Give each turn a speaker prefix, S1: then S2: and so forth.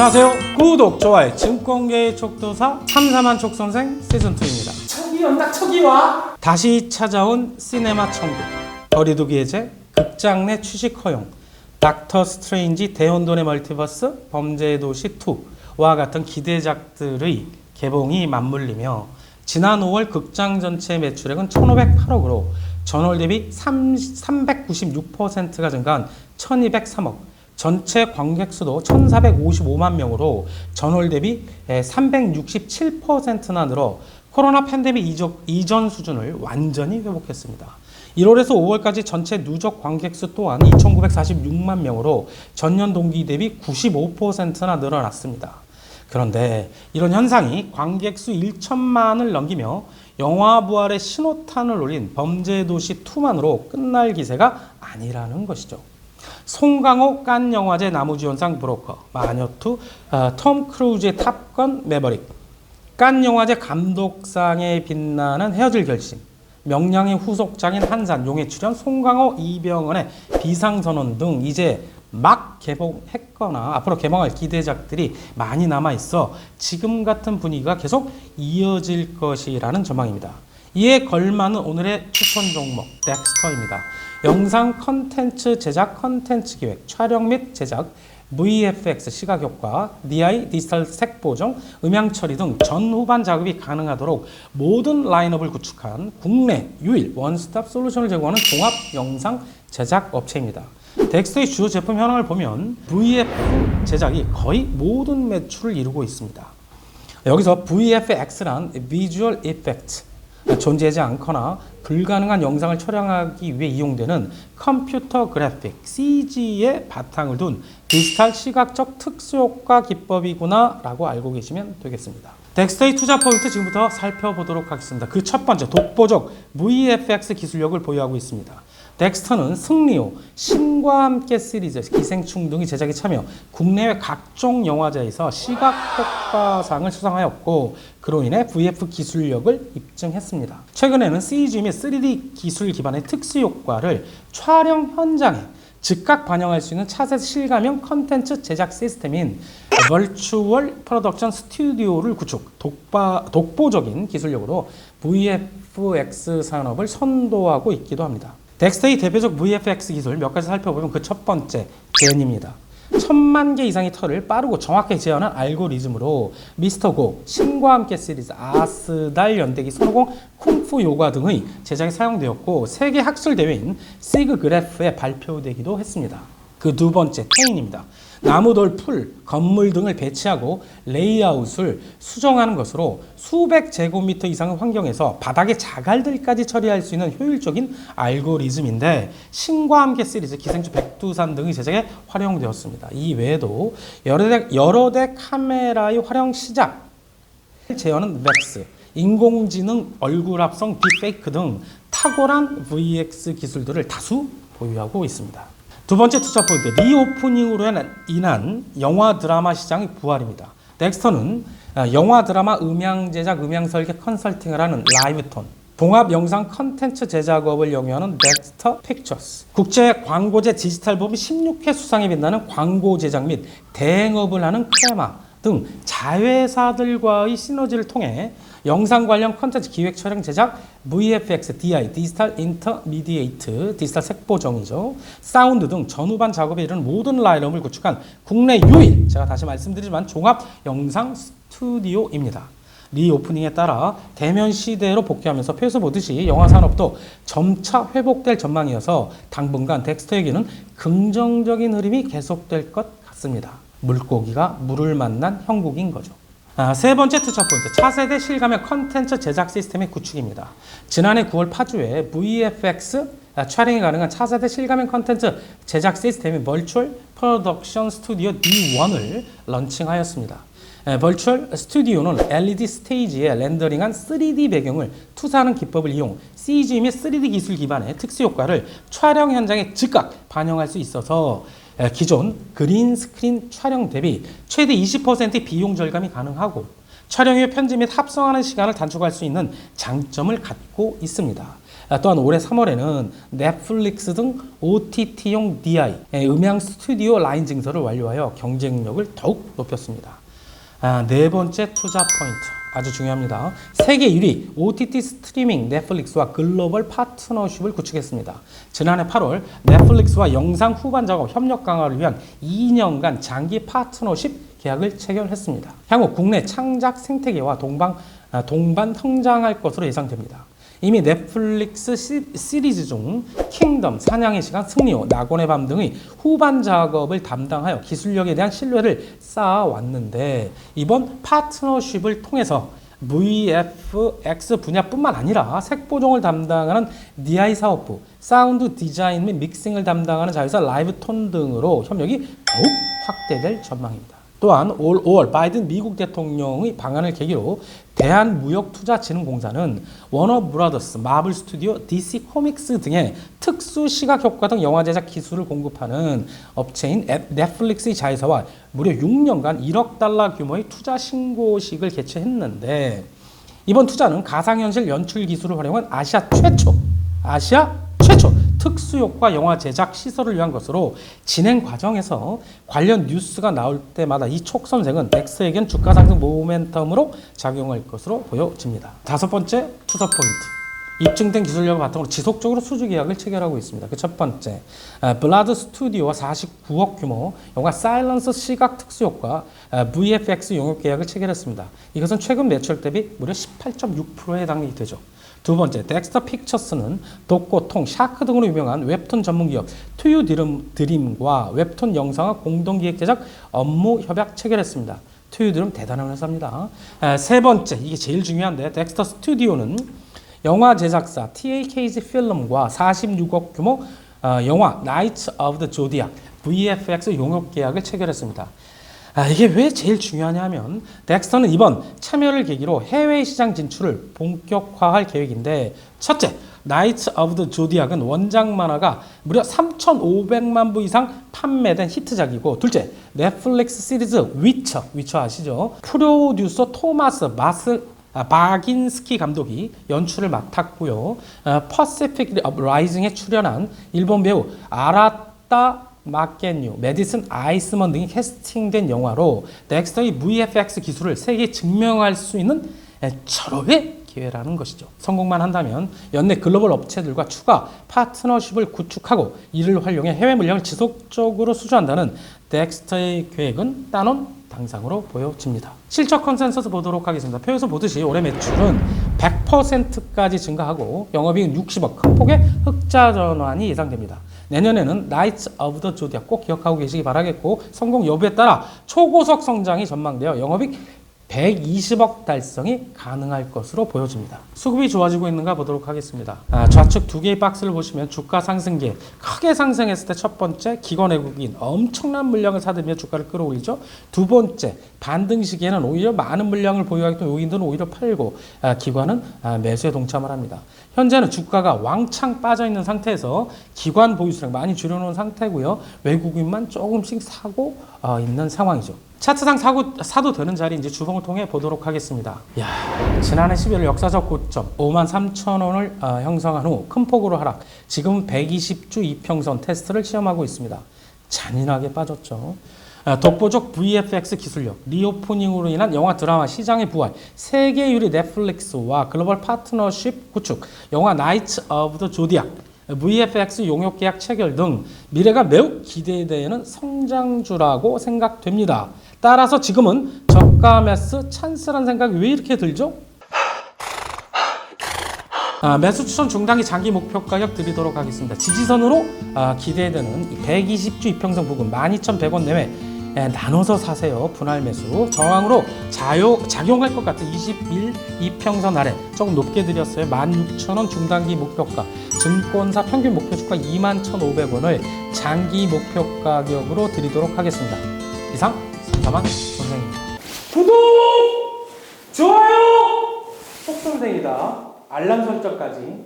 S1: 안녕하세요. 구독, 좋아요, 증권계의 촉도사 삼삼한 촉선생 시즌2입니다.
S2: 척이 온다 척이 와.
S1: 다시 찾아온 시네마 천국, 거리두기 해제, 극장 내 취식 허용, 닥터 스트레인지 대혼돈의 멀티버스, 범죄의 도시 2와 같은 기대작들의 개봉이 맞물리며 지난 5월 극장 전체 매출액은 1,508억으로 전월 대비 3, 396%가 증가한 1,203억, 전체 관객 수도 1,455만 명으로 전월 대비 367%나 늘어 코로나 팬데믹 이전 수준을 완전히 회복했습니다. 1월에서 5월까지 전체 누적 관객 수 또한 2,946만 명으로 전년 동기 대비 95%나 늘어났습니다. 그런데 이런 현상이 관객 수 1천만을 넘기며 영화 부활의 신호탄을 올린 범죄도시 2만으로 끝날 기세가 아니라는 것이죠. 송강호 깐 영화제 나무주연상 브로커, 마녀투, 어, 톰 크루즈의 탑건 매버릭, 깐 영화제 감독상에 빛나는 헤어질 결심, 명량의 후속작인 한산, 용의 출연, 송강호, 이병헌의 비상선언 등 이제 막 개봉했거나 앞으로 개봉할 기대작들이 많이 남아 있어 지금 같은 분위기가 계속 이어질 것이라는 전망입니다. 이에 걸맞는 오늘의 추천 종목 덱스터입니다. 영상 컨텐츠 제작 컨텐츠 기획, 촬영 및 제작, VFX 시각 효과, DI 디지털 색 보정, 음향 처리 등 전후반 작업이 가능하도록 모든 라인업을 구축한 국내 유일 원스톱 솔루션을 제공하는 종합 영상 제작 업체입니다. 덱스터의 주요 제품 현황을 보면 VF 제작이 거의 모든 매출을 이루고 있습니다. 여기서 VFX란 비주얼 이펙트 존재하지 않거나 불가능한 영상을 촬영하기 위해 이용되는 컴퓨터 그래픽 CG의 바탕을 둔 디지털 시각적 특수효과 기법이구나 라고 알고 계시면 되겠습니다. 덱스터의 투자 포인트 지금부터 살펴보도록 하겠습니다. 그 첫 번째 독보적 VFX 기술력을 보유하고 있습니다. 덱스터는 승리호, 신과 함께 시리즈, 기생충 등의 제작에 참여, 국내외 각종 영화제에서 시각 효과상을 수상하였고 그로 인해 VF 기술력을 입증했습니다. 최근에는 CG 및 3D 기술 기반의 특수 효과를 촬영 현장에 즉각 반영할 수 있는 차세대 실감형 컨텐츠 제작 시스템인 벌추얼 프로덕션 스튜디오를 구축, 독바, 독보적인 기술력으로 VFX 산업을 선도하고 있기도 합니다. 덱스터의 대표적 VFX 기술 몇 가지 살펴보면 그 첫 번째 겐입니다. 천만 개 이상의 털을 빠르고 정확하게 재현한 알고리즘으로 미스터 고, 신과 함께 시리즈, 아스달 연대기, 손오공, 쿵푸 요가 등의 제작에 사용되었고 세계 학술 대회인 시그 그래프에 발표되기도 했습니다. 그 두 번째 테인입니다. 나무돌, 풀, 건물 등을 배치하고 레이아웃을 수정하는 것으로 수백 제곱미터 이상의 환경에서 바닥의 자갈들까지 처리할 수 있는 효율적인 알고리즘인데 신과 함께 시리즈, 기생충 백두산 등의 제작에 활용되었습니다. 이 외에도 여러 대, 여러 대 카메라의 활용 시작, 재현은 렉스, 인공지능 얼굴 합성 딥페이크 등 탁월한 VX 기술들을 다수 보유하고 있습니다. 두 번째 투자 포인트 리오프닝으로 인한 영화 드라마 시장의 부활입니다. 넥스터는 아, 영화 드라마 음향 제작 음향 설계 컨설팅을 하는 라이브톤 봉합 영상 컨텐츠 제작업을 영위하는 넥스터 픽처스 국제 광고제 디지털 법인 16회 수상에 빛나는 광고 제작 및 대행업을 하는 크레마 등 자회사들과의 시너지를 통해 영상 관련 컨텐츠 기획 촬영 제작 VFX, DI, 디지털 인터미디에이트, 디지털 색보정이죠. 사운드 등 전후반 작업에 이르는 모든 라인업을 구축한 국내 유일 제가 다시 말씀드리지만 종합 영상 스튜디오입니다. 리오프닝에 따라 대면 시대로 복귀하면서 표에서 보듯이 영화 산업도 점차 회복될 전망이어서 당분간 덱스터에게는 긍정적인 흐름이 계속될 것 같습니다. 물고기가 물을 만난 형국인 거죠. 아, 세 번째 투자 포인트 차세대 실감형 컨텐츠 제작 시스템의 구축입니다. 지난해 9월 파주에 VFX 아, 촬영이 가능한 차세대 실감형 컨텐츠 제작 시스템인 벌추얼 프로덕션 스튜디오 D1을 런칭하였습니다. 에, 벌추얼 스튜디오는 LED 스테이지에 렌더링한 3D 배경을 투사하는 기법을 이용 CG 및 3D 기술 기반의 특수 효과를 촬영 현장에 즉각 반영할 수 있어서 에, 기존 그린 스크린 촬영 대비 최대 20%의 비용 절감이 가능하고 촬영 후에 편집 및 합성하는 시간을 단축할 수 있는 장점을 갖고 있습니다. 아, 또한 올해 3월에는 넷플릭스 등 OTT용 DI 예, 음향 스튜디오 라인 증설을 완료하여 경쟁력을 더욱 높였습니다. 아, 네 번째 투자 포인트 아주 중요합니다. 세계 1위 OTT 스트리밍 넷플릭스와 글로벌 파트너십을 구축했습니다. 지난해 8월 넷플릭스와 영상 후반 작업 협력 강화를 위한 2년간 장기 파트너십 계약을 체결했습니다. 향후 국내 창작 생태계와 동방 아, 동반 성장할 것으로 예상됩니다. 이미 넷플릭스 시, 시리즈 중 킹덤, 사냥의 시간, 승리호, 낙원의 밤 등의 후반 작업을 담당하여 기술력에 대한 신뢰를 쌓아왔는데 이번 파트너십을 통해서 VFX 분야뿐만 아니라 색보정을 담당하는 DI 사업부, 사운드 디자인 및 믹싱을 담당하는 자회사 라이브톤 등으로 협력이 더욱 확대될 전망입니다. 또한 올 5월 바이든 미국 대통령의 방한을 계기로 대한무역투자진흥공사는 워너브라더스, 마블 스튜디오, DC 코믹스 등의 특수 시각 효과 등 영화 제작 기술을 공급하는 업체인 앱- 넷플릭스의 자회사와 무려 6년간 1억 달러 규모의 투자 신고식을 개최했는데 이번 투자는 가상현실 연출 기술을 활용한 아시아 최초, 아시아 최초 특수효과 영화 제작 시설을 위한 것으로 진행 과정에서 관련 뉴스가 나올 때마다 이 촉선생은 덱스에겐 주가 상승 모멘텀으로 작용할 것으로 보여집니다. 다섯 번째 투자 포인트. 입증된 기술력을 바탕으로 지속적으로 수주 계약을 체결하고 있습니다. 그 첫 번째, 아, 블라드 스튜디오와 49억 규모 영화 사일런스 시각 특수효과 아, VFX 용역 계약을 체결했습니다. 이것은 최근 매출 대비 무려 18.6%에 해당이 되죠. 두 번째, 덱스터 픽처스는 독고, 통, 샤크 등으로 유명한 웹툰 전문 기업 투유 드림, 드림과 웹툰 영상화 공동 기획 제작 업무 협약 체결했습니다. 투유 드림 대단한 회사입니다. 아, 세 번째, 이게 제일 중요한데 덱스터 스튜디오는 영화 제작사 TAKG 필름과 46억 규모 어, 영화 나이츠 오브 더 조디악 VFX 용역 계약을 체결했습니다. 아, 이게 왜 제일 중요하냐면 덱스터는 이번 참여를 계기로 해외 시장 진출을 본격화할 계획인데 첫째, 나이츠 오브 더 조디악은 원작 만화가 무려 3,500만 부 이상 판매된 히트작이고 둘째, 넷플릭스 시리즈 위쳐, 위쳐 아시죠? 프로듀서 토마스 마스 아, 바긴스키 감독이 연출을 맡았고요. 아, 퍼시픽 라이징에 출연한 일본 배우 아라타 마켄유, 메디슨 아이스먼 등이 캐스팅된 영화로 덱스터의 VFX 기술을 세계에 증명할 수 있는 에, 절호의 기회라는 것이죠. 성공만 한다면 연내 글로벌 업체들과 추가 파트너십을 구축하고 이를 활용해 해외 물량을 지속적으로 수주한다는 덱스터의 계획은 따놓은 당상으로 보여집니다. 실적 컨센서스 보도록 하겠습니다. 표에서 보듯이 올해 매출은 100%까지 증가하고 영업이익 60억 큰 폭의 흑자 전환이 예상됩니다. 내년에는 나이츠 오브 더 조디악 꼭 기억하고 계시기 바라겠고 성공 여부에 따라 초고속 성장이 전망되어 영업이익 120억 달성이 가능할 것으로 보여집니다. 수급이 좋아지고 있는가 보도록 하겠습니다. 아, 좌측 두 개의 박스를 보시면 주가 상승기에 크게 상승했을 때 첫 번째 기관 외국인 엄청난 물량을 사들며 주가를 끌어올리죠. 두 번째 반등 시기에는 오히려 많은 물량을 보유하기 때문에 외국인들은 오히려 팔고 아, 기관은 아, 매수에 동참을 합니다. 현재는 주가가 왕창 빠져 있는 상태에서 기관 보유 수량 많이 줄여놓은 상태고요. 외국인만 조금씩 사고 어, 있는 상황이죠. 차트상 사고, 사도 되는 자리인지 주봉을 통해 보도록 하겠습니다. 야, 지난해 11월 역사적 고점 5만 3천 원을 어, 형성한 후 큰 폭으로 하락. 지금 120주 이평선 테스트를 시험하고 있습니다. 잔인하게 빠졌죠. 아, 독보적 VFX 기술력, 리오프닝으로 인한 영화 드라마 시장의 부활, 세계 유리 넷플릭스와 글로벌 파트너십 구축, 영화 나이츠 오브 더 조디악, VFX 용역 계약 체결 등 미래가 매우 기대되는 성장주라고 생각됩니다. 따라서 지금은 저가 매수 찬스란 생각이 왜 이렇게 들죠? 아, 매수 추천 중단기 장기 목표 가격 드리도록 하겠습니다. 지지선으로 아, 기대되는 120주 이평선 부근 12,100원 내외 예, 나눠서 사세요. 분할 매수. 저항으로 자요, 작용할 것 같은 21 이평선 아래 조금 높게 드렸어요. 16,000원 중단기 목표가. 증권사 평균 목표 주가 21,500원을 장기 목표 가격으로 드리도록 하겠습니다. 이상 삼사만 선생입니다. 구독! 좋아요! 속선생이다. 알람 설정까지